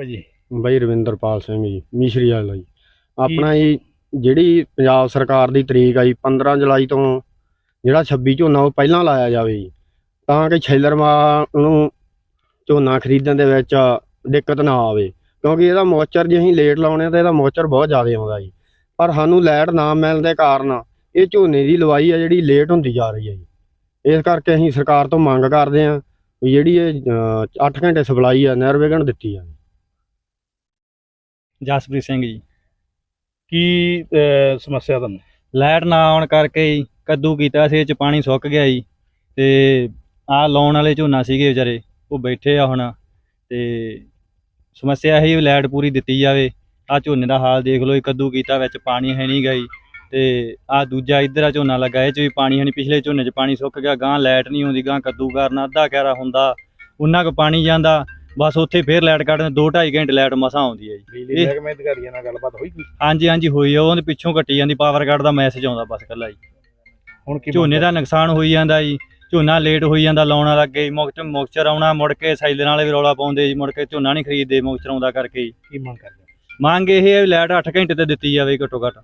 ਨਾਮ ਹੈ ਜੀ ਬਾਈ ਰਵਿੰਦਰਪਾਲ ਸਿੰਘ ਜੀ ਮਿਸ਼ਰੀ ਵਾਲਾ ਜੀ। ਆਪਣਾ ਜੀ ਜਿਹੜੀ ਪੰਜਾਬ ਸਰਕਾਰ ਦੀ ਤਰੀਕ ਆਈ 15 ਜੁਲਾਈ ਤੋਂ ਜਿਹੜਾ 26 ਝੋਨਾ ਉਹ ਪਹਿਲਾਂ ਲਾਇਆ ਜਾਵੇ ਜੀ ਤਾਂ ਕਿ ਛੈਲਰਮਾ ਨੂੰ ਝੋਨਾ ਖਰੀਦਣ ਦੇ ਵਿੱਚ ਦਿੱਕਤ ਨਾ ਆਵੇ। ਕਿਉਂਕਿ ਇਹਦਾ ਮੋਚਰ ਜੇ ਅਸੀਂ ਲੇਟ ਲਾਉਣੇ ਤਾਂ ਇਹਦਾ ਮੋਚਰ ਬਹੁਤ ਜ਼ਿਆਦਾ ਆਉਂਦਾ ਜੀ। ਪਰ ਸਾਨੂੰ ਲਾਈਟ ਨਾ ਮਿਲਣ ਦੇ ਕਾਰਨ ਇਹ ਝੋਨੇ ਦੀ ਲਵਾਈ ਆ ਜਿਹੜੀ ਲੇਟ ਹੁੰਦੀ ਜਾ ਰਹੀ ਹੈ ਜੀ। ਇਸ ਕਰਕੇ ਅਸੀਂ ਸਰਕਾਰ ਤੋਂ ਮੰਗ ਕਰਦੇ ਵੀ ਜਿਹੜੀ ਇਹ 8 ਘੰਟੇ ਸਪਲਾਈ ਆ ਨਿਰਵਿਘਨ ਦਿੱਤੀ ਜਾਵੇ। ਜਸਪ੍ਰੀਤ ਸਿੰਘ ਜੀ। ਕੀ ਅਹ, ਸਮੱਸਿਆ ਤੁਹਾਨੂੰ? ਲਾਈਟ ਨਾ ਆਉਣ ਕਰਕੇ ਹੀ ਕੱਦੂ ਕੀਤਾ ਸੀ ਇਹ ਚ ਪਾਣੀ ਸੁੱਕ ਗਿਆ ਜੀ। ਤੇ ਆ ਲਾਉਣ ਵਾਲੇ ਝੋਨਾ ਸੀਗੇ ਵਿਚਾਰੇ ਉਹ ਬੈਠੇ ਆ ਹੁਣ। ਤੇ ਸਮੱਸਿਆ ਇਹ ਹੀ ਲਾਈਟ ਪੂਰੀ ਦਿੱਤੀ ਜਾਵੇ। ਆ ਝੋਨੇ ਦਾ ਹਾਲ ਦੇਖ ਲਓ ਜੀ ਕੱਦੂ ਕੀਤਾ ਵਿੱਚ ਪਾਣੀ ਹੈ ਨਹੀਂ ਗਈ ਤੇ ਆ ਦੂਜਾ ਇੱਧਰ ਆ ਝੋਨਾ ਲੱਗਾ ਇਹ ਚ ਵੀ ਪਾਣੀ ਹੈ ਨਹੀਂ। ਪਿਛਲੇ ਝੋਨੇ ਚ ਪਾਣੀ ਸੁੱਕ ਗਿਆ ਗਾਂ ਲਾਈਟ ਨਹੀਂ ਆਉਂਦੀ ਗਾਂ ਕੱਦੂ ਕਰਨਾ ਅੱਧਾ ਕਿਆਰਾ ਹੁੰਦਾ। ਉਹਨਾਂ ਕੋ ਪਾਣੀ ਜਾਂਦਾ। ਬਸ ਉੱਥੇ ਫੇਰ ਲਾਈਟ ਕੱਢਦੇ ਦੋ 2.5 ਘੰਟੇ ਲਾਈਟ ਮਸਾਂ ਆਉਂਦੀ ਹੈ ਜੀ। ਬਿਜਲੀ ਇਹ- ਮਹਿਕਮੇ ਅਧਿਕਾਰੀਆਂ ਨਾਲ ਗੱਲਬਾਤ ਹੋਈ ਕੋਈ? ਹਾਂਜੀ ਹਾਂਜੀ ਹੋਈ ਆ ਉਹਦੇ ਪਿੱਛੋਂ ਕੱਟੀ ਜਾਂਦੀ ਪਾਵਰ ਕੱਟ ਦਾ ਮੈਸੇਜ ਆਉਂਦਾ ਬਸ ਕੱਲਾ ਜੀ। ਹੁਣ ਕੀ ਝੋਨੇ ਦਾ ਨੁਕਸਾਨ ਹੋਈ ਜਾਂਦਾ ਜੀ ਝੋਨਾ ਲੇਟ ਹੋਈ ਜਾਂਦਾ ਲਾਉਣ ਲੱਗੇ ਜੀ ਮੁਕਤ ਮੁਕਚਰ ਆਉਣਾ ਮੁੜ ਕੇ ਸਾਈਲਰ ਵਾਲੇ ਵੀ ਰੌਲਾ ਪਾਉਂਦੇ ਜੀ ਮੁੜ ਕੇ ਝੋਨਾ ਨਹੀਂ ਖਰੀਦਦੇ ਮੁਕਚਰ ਆਉਂਦਾ ਕਰਕੇ ਜੀ। ਕੀ ਮੰਗ ਕਰਦੇ ਮੰਗ ਇਹ ਹੈ ਵੀ ਲਾਈਟ 8 ਘੰਟੇ ਤੇ ਦਿੱਤੀ ਜਾਵੇ ਘੱਟੋ ਘੱਟ।